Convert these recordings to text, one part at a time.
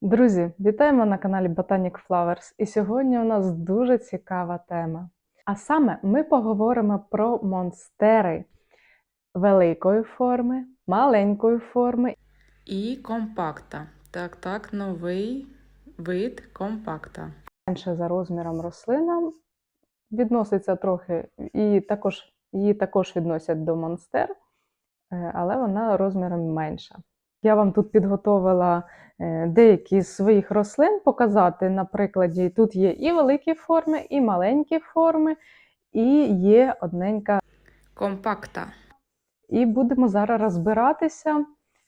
Друзі, вітаємо на каналі Botanic Flowers. І сьогодні у нас дуже цікава тема. А саме ми поговоримо про монстери великої форми, маленької форми. І компакта. Так, так, новий вид компакта. Менше за розміром рослина відноситься трохи, і також, її також відносять до монстер, е, але вона розміром менша. Я вам тут підготовила е, деякі з своїх рослин показати. На прикладі тут є і великі форми, і маленькі форми, і є одненька. Компакта. І будемо зараз розбиратися,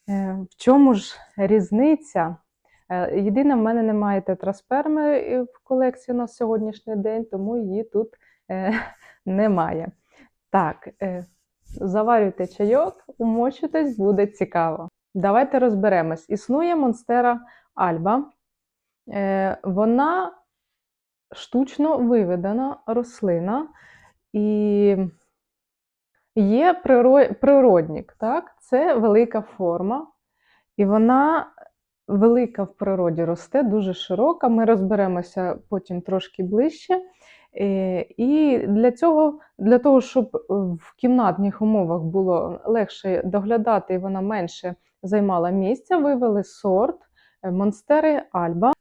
е, в чому ж різниця. Е, Єдине, в мене немає тетрасперми в колекції на сьогоднішній день, тому її тут немає. Так, заварюйте чайок, умочитесь, буде цікаво. Давайте розберемось. Існує монстера Альба. Е, Вона штучно виведена рослина і є приро- природник. Так? Це велика форма, і вона велика в природі росте, дуже широка. Ми розберемося потім трошки ближче. Е, І для цього, для того, щоб в кімнатних умовах було легше доглядати і вона менше займала місця, вивели сорт е, Монстери Альба.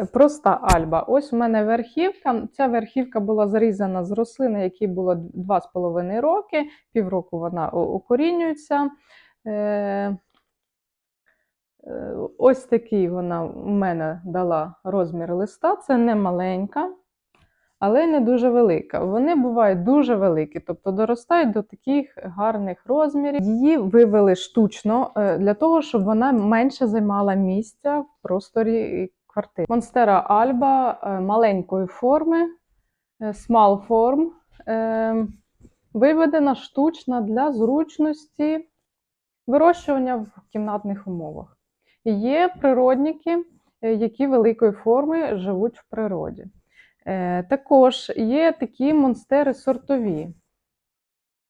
Е, Проста Альба. Ось у мене верхівка. Ця верхівка була зрізана з рослини, якій було 2,5 роки. Півроку вона укорінюється. Е, Ось такий вона в мене дала розмір листа. Це не маленька, але не дуже велика. Вони бувають дуже великі, тобто доростають до таких гарних розмірів. Її вивели штучно е, для того, щоб вона менше займала місця в просторі квартири. Монстера Альба е, маленької форми, е, small form, виведена штучно для зручності вирощування в кімнатних умовах. Є природники, які великої форми живуть в природі. Е, Також є такі монстери сортові,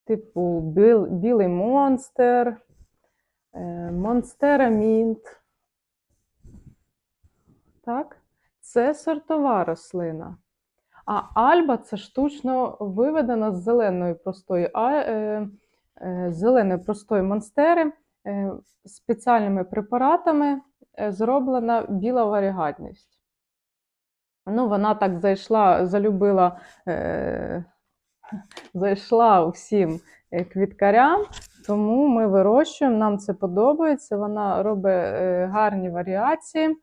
типу біл, білий монстер, е, монстера мінт. Так? Це сортова рослина. А альба це штучно виведена з зеленої простої, а, е, е, зеленої простої монстери е, спеціальними препаратами е, зроблена біла варігатність. Ну, вона так зайшла, залюбила, е, зайшла усім е, квіткарям, тому ми вирощуємо, нам це подобається. Вона робить е, гарні варіації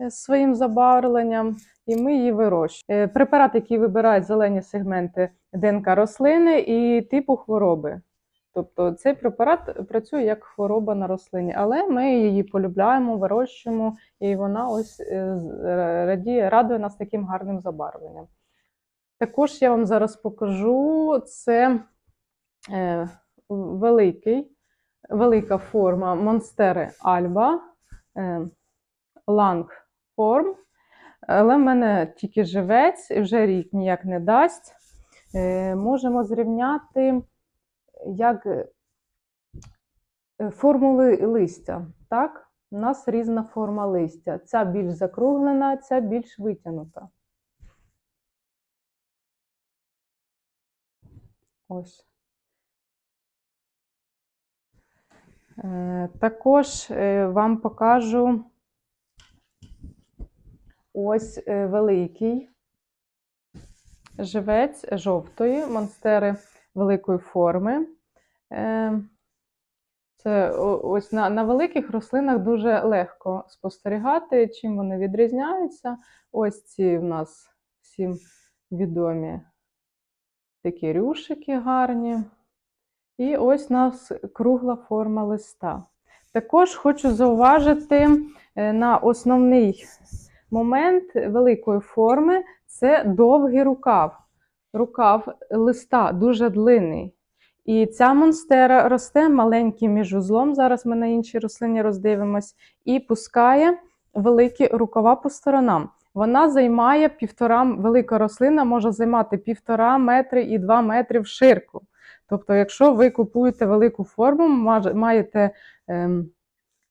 е, своїм забарвленням, і ми її вирощуємо. Препарат, який вибирають зелені сегменти ДНК рослини і типу хвороби. Тобто цей препарат працює як хвороба на рослині, але ми її полюбляємо, вирощуємо, і вона ось е, радіє, радує нас таким гарним забарвленням. Також я вам зараз покажу це е, великий, велика форма Монстери Альба, Ланг форм. Але в мене тільки живець, і вже рік ніяк не дасть. Е, можемо зрівняти як е, формули листя. Так? У нас різна форма листя. Ця більш закруглена, ця більш витягнута. Ось. Е, Також е, вам покажу ось е, великий живець жовтої, монстери великої форми. Е, Це ось на, на великих рослинах дуже легко спостерігати, чим вони відрізняються. Ось ці в нас всім відомі такі рюшики гарні. І ось у нас кругла форма листа. Також хочу зауважити е, на основний момент великої форми це довгий рукав. Рукав листа дуже длинний. І ця монстера росте маленьким міжузлом. Зараз ми на іншій рослині роздивимось, і пускає великі рукава по сторонам. Вона займає півтора, велика рослина може займати півтора метри і два метри в ширку. Тобто, якщо ви купуєте велику форму, маєте ем,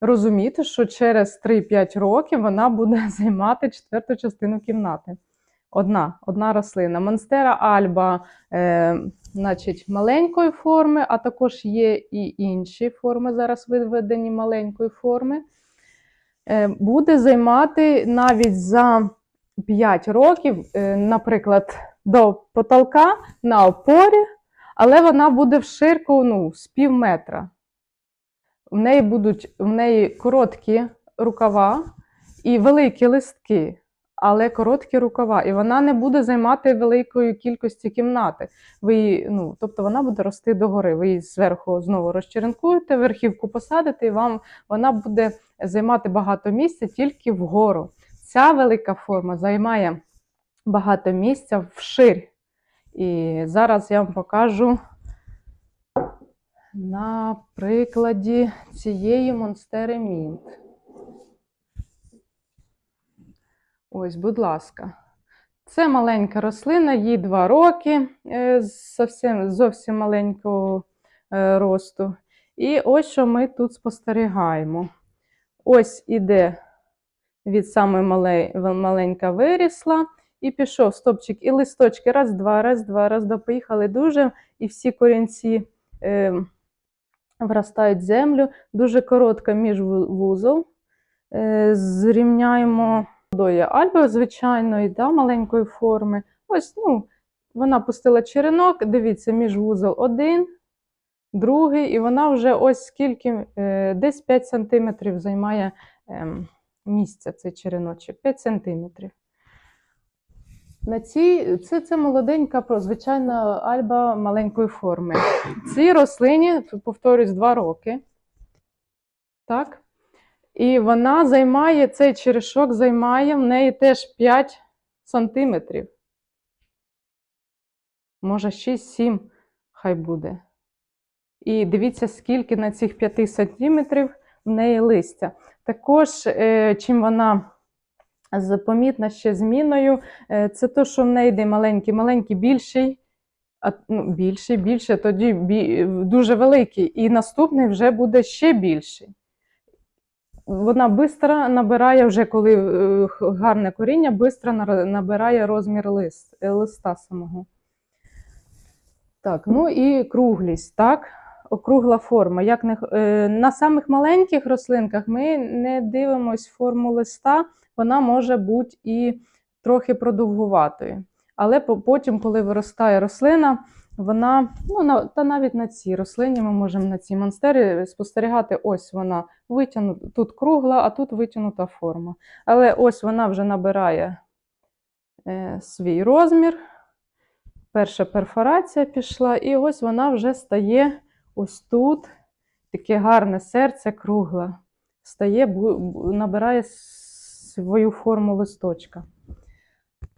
розуміти, що через 3-5 років вона буде займати четверту частину кімнати. Одна, одна рослина. Монстера альба, е, значить, маленької форми, а також є і інші форми, зараз виведені маленької форми. Е, буде займати навіть за 5 років, е, наприклад, до потолка на опорі, але вона буде в ширку ну, з пів метра. В неї будуть в неї короткі рукава і великі листки, але короткі рукава. І вона не буде займати великої кількості кімнати. Ви її, ну, тобто вона буде рости догори. Ви її зверху знову розчеренкуєте, верхівку посадите, і вам вона буде займати багато місця тільки вгору. Ця велика форма займає багато місця вширь. І зараз я вам покажу на прикладі цієї монстери Мінт. Ось, будь ласка. Це маленька рослина, їй 2 роки, е, зовсім, зовсім маленького е, росту. І ось що ми тут спостерігаємо. Ось іде від мале- маленька вирісла, і пішов стопчик, і листочки. Раз, два, раз, два, раз, два. Поїхали дуже, і всі корінці е, вростають землю. Дуже коротка міжвузол. Е, зрівняємо водою альби звичайної, да, маленької форми. Ось, ну, вона пустила черенок, дивіться, міжвузол один, другий, і вона вже ось скільки, е, десь 5 см займає ем, місця цей череночок. 5 см. На цій, це, це молоденька, звичайна альба маленької форми. Цій рослині, повторюсь, 2 роки. Так? І вона займає, цей черешок займає в неї теж 5 сантиметрів. Може, 6-7 хай буде. І дивіться, скільки на цих 5 сантиметрів в неї листя. Також, е, чим вона помітна ще зміною, е, це те, що в неї йде маленький, маленький, більший, а, ну, більший, більше, тоді дуже великий. І наступний вже буде ще більший вона швидко набирає, вже коли е, гарне коріння, швидко набирає розмір лист, е, листа самого. Так, ну і круглість, так? Округла форма. Як не, е, на самих маленьких рослинках ми не дивимось форму листа, вона може бути і трохи продовгуватою. Але потім, коли виростає рослина, вона, ну, на, та навіть на цій рослині ми можемо на цій монстері спостерігати, ось вона витягнута, тут кругла, а тут витягнута форма. Але ось вона вже набирає е, свій розмір. Перша перфорація пішла, і ось вона вже стає ось тут. Таке гарне серце кругле. Стає, набирає свою форму листочка.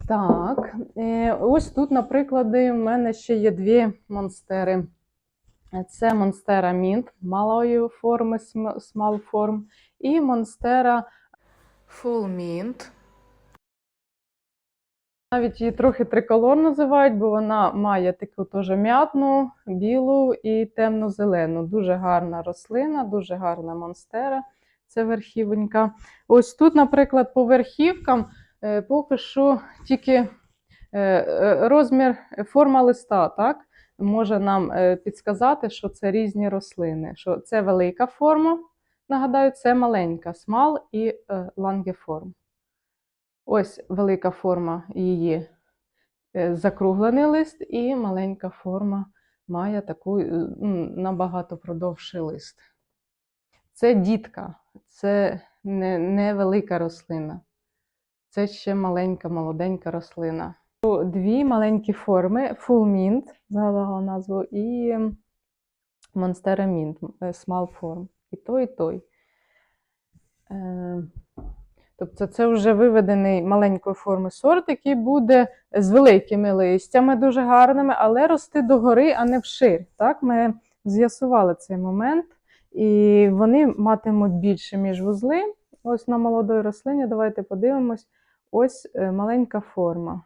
Так, е, ось тут, наприклад, в мене ще є дві монстери. Це монстера Мінт малої форми, small form, і монстера Full mint. Навіть її трохи триколор називають, бо вона має таку теж м'ятну, білу і темно-зелену. Дуже гарна рослина, дуже гарна монстера. Це верхівонька. Ось тут, наприклад, по верхівкам поки що тільки е, е, розмір, е, форма листа, так? Може нам е, підсказати, що це різні рослини. Що це велика форма, нагадаю, це маленька, small і е, form. Ось велика форма її е, закруглений лист, і маленька форма має таку е, набагато продовший лист. Це дітка, це не, не рослина. Це ще маленька, молоденька рослина. Дві маленькі форми: Full Mint, згадала назву, і Monstera Mint, е, Small Form. І той, і той. Е, Тобто це вже виведений маленької форми сорт, який буде з великими листями, дуже гарними, але рости догори, а не вширь. Так? Ми з'ясували цей момент, і вони матимуть більше міжвузли. Ось на молодої рослині, давайте подивимось. Ось е, маленька форма.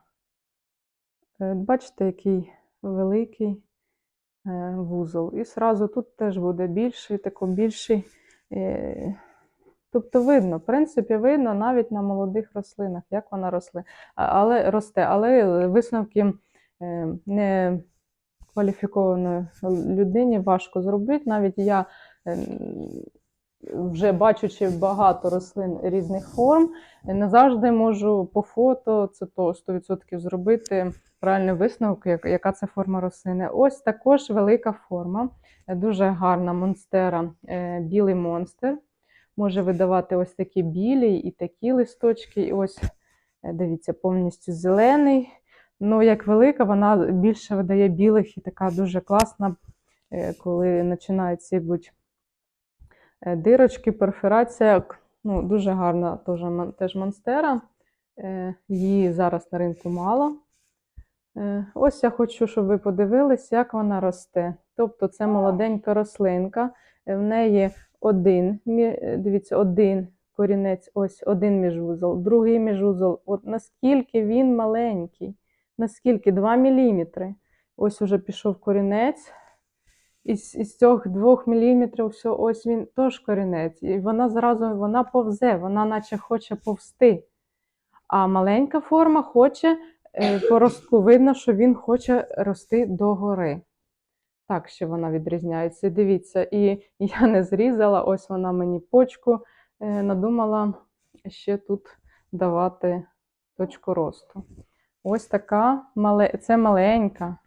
Е, Бачите, який великий е, вузол. І зразу тут теж буде більший, тако більший. Тобто видно, в принципі, видно навіть на молодих рослинах, як вона росли, але росте. Але висновки не кваліфікованої людині важко зробити. Навіть я, е, вже бачучи багато рослин різних форм, не завжди можу по фото це то 100% зробити правильний висновок, яка це форма рослини. Ось також велика форма, дуже гарна монстера, е, білий монстр. Може видавати ось такі білі і такі листочки. І ось, е, дивіться, повністю зелений. Ну, як велика, вона більше видає білих і така дуже класна, е, коли починаються будь дирочки, перфорація. Ну, дуже гарна теж, теж монстера. Е, Її зараз на ринку мало. Е, Ось я хочу, щоб ви подивились, як вона росте. Тобто це молоденька рослинка, е, в неї один, е, дивіться, один корінець, ось один міжвузол, другий міжвузол. От наскільки він маленький, наскільки 2 мм. Ось уже пішов корінець. Із, із цих 2 мм, все, ось він теж корінець. І вона зразу вона повзе, вона наче хоче повсти. А маленька форма хоче, е, по ростку видно, що він хоче рости догори. Так ще вона відрізняється. Дивіться, і я не зрізала, ось вона мені почку е, надумала ще тут давати точку росту. Ось така це маленька,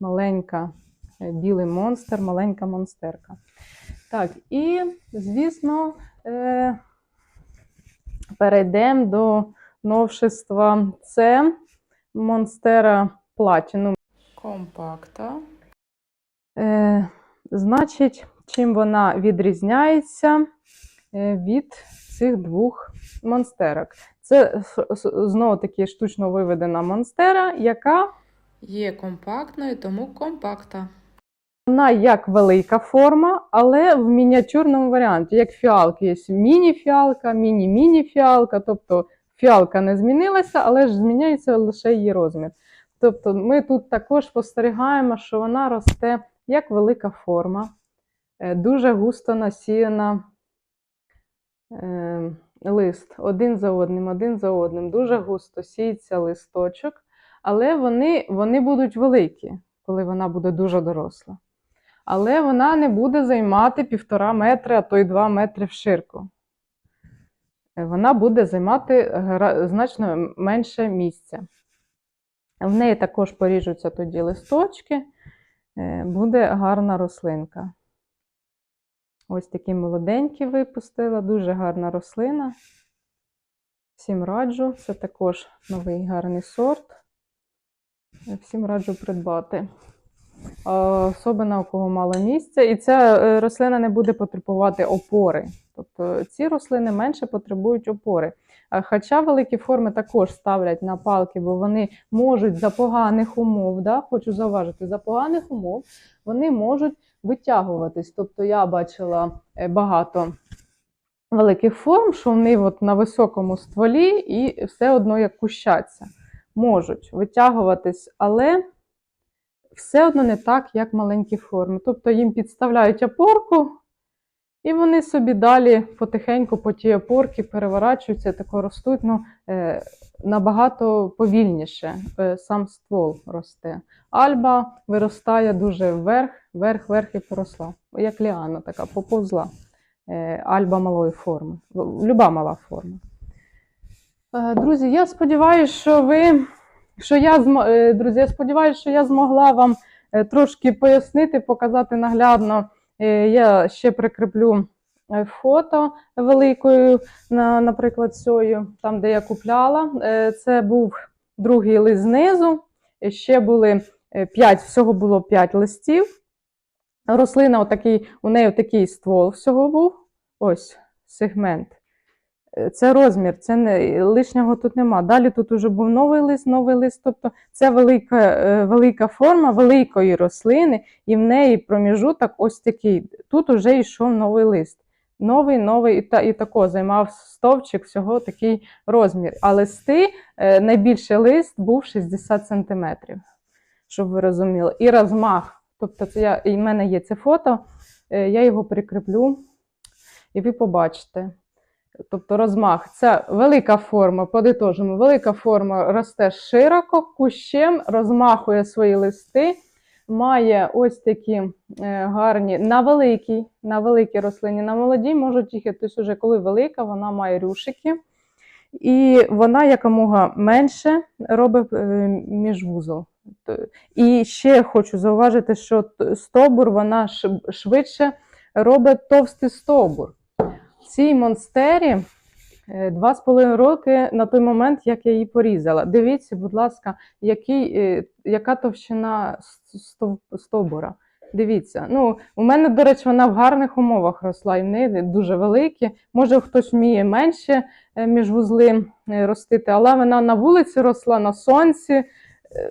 маленька білий монстр, маленька монстерка. Так, і, звісно, е... перейдемо до новшества. Це Monstera Platinum. Компакта. Е, значить, чим вона відрізняється е, від цих двох монстерок? Це знову таки штучно виведена монстера, яка Є компактною, тому компакта. Вона як велика форма, але в мініатюрному варіанті, як фіалки. Є міні-фіалка, міні-міні-фіалка, тобто фіалка не змінилася, але ж зміняється лише її розмір. Тобто ми тут також спостерігаємо, що вона росте як велика форма, е, дуже густо насіяна е, лист один за одним, один за одним. Дуже густо сіється листочок, але вони, вони будуть великі, коли вона буде дуже доросла. Але вона не буде займати півтора метри, а то й два метри в ширку. Е, Вона буде займати значно менше місця. В неї також поріжуться тоді листочки, е, буде гарна рослинка. Ось такі молоденькі випустила, дуже гарна рослина. Всім раджу, це також новий гарний сорт. Е, Всім раджу придбати. А, Особливо у кого мало місця. І ця е, рослина не буде потребувати опори. Тобто ці рослини менше потребують опори. Хоча великі форми також ставлять на палки, бо вони можуть за поганих умов, да, хочу зауважити, за поганих умов вони можуть витягуватись. Тобто я бачила е, багато великих форм, що вони от на високому стволі і все одно як кущаться. Можуть витягуватись, але все одно не так, як маленькі форми. Тобто їм підставляють опорку, і вони собі далі потихеньку по тій опорці переворачуються, тако ростуть ну, е, набагато повільніше. Е, сам ствол росте. Альба виростає дуже вверх, вверх, вверх і поросла. Як ліана така, поповзла. Е, альба малої форми. Люба мала форма. Друзі, я сподіваюся, що ви. Що я е, друзі, я сподіваюся, що я змогла вам е, трошки пояснити, показати наглядно. Е, Я ще прикріплю фото великою, наприклад, цією, там, де я купляла. Це був другий лист знизу. Ще були 5, всього було 5 листів. Рослина, отакий, у неї такий ствол всього був. Ось сегмент. Це розмір, це не, лишнього тут нема. Далі тут уже був новий лист, новий лист. Тобто це велика, е, велика форма великої рослини, і в неї проміжуток ось такий. Тут уже йшов новий лист. Новий, новий, і, та, і тако займав стовпчик всього такий розмір. А листи, е, найбільший лист був 60 см, щоб ви розуміли. І розмах. Тобто, це я, і в мене є це фото, е, я його прикріплю, і ви побачите. Тобто розмах. Це велика форма, подитожимо, велика форма росте широко, кущем, розмахує свої листи, має ось такі е, гарні на великій, на великій рослині, на молодій можуть тільки, тобто вже коли велика, вона має рюшики. І вона якомога менше робить е, міжвузол. І ще хочу зауважити, що стовбур вона швидше робить товстий стовбур. Цій монстері е, два з половиною роки на той момент, як я її порізала. Дивіться, будь ласка, який, е, яка товщина стовбура. Дивіться, ну у мене, до речі, вона в гарних умовах росла, і в неї дуже великі. Може, хтось вміє менше е, міжвузли е, ростити, але вона на вулиці росла на сонці. Е,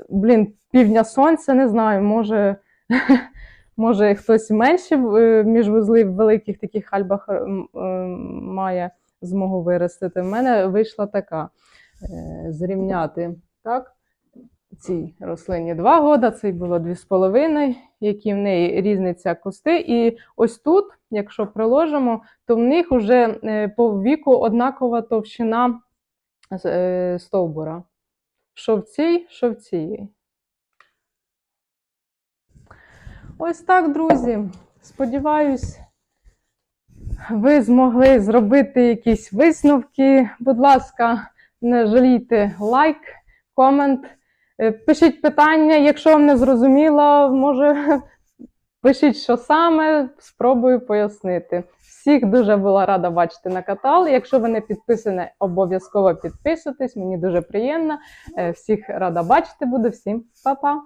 Блін, півдня сонця, не знаю, може, може хтось менше е, міжвузли в великих таких альбах е, е, має змогу виростити. В мене вийшла така е, зрівняти так, цій рослині два года, цей було дві з половиною, які в неї різниця кусти. І ось тут, якщо приложимо, то в них вже по віку однакова товщина стовбура. Що в цій, що в цій. Ось так, друзі. Сподіваюсь, ви змогли зробити якісь висновки. Будь ласка, не жалійте лайк, комент. Е, Пишіть питання, якщо вам не зрозуміло, може пишіть, що саме, спробую пояснити. Всіх дуже була рада бачити на канал. Якщо ви не підписані, обов'язково підписуйтесь. Мені дуже приємно. Е, Всіх рада бачити буду. Всім па-па!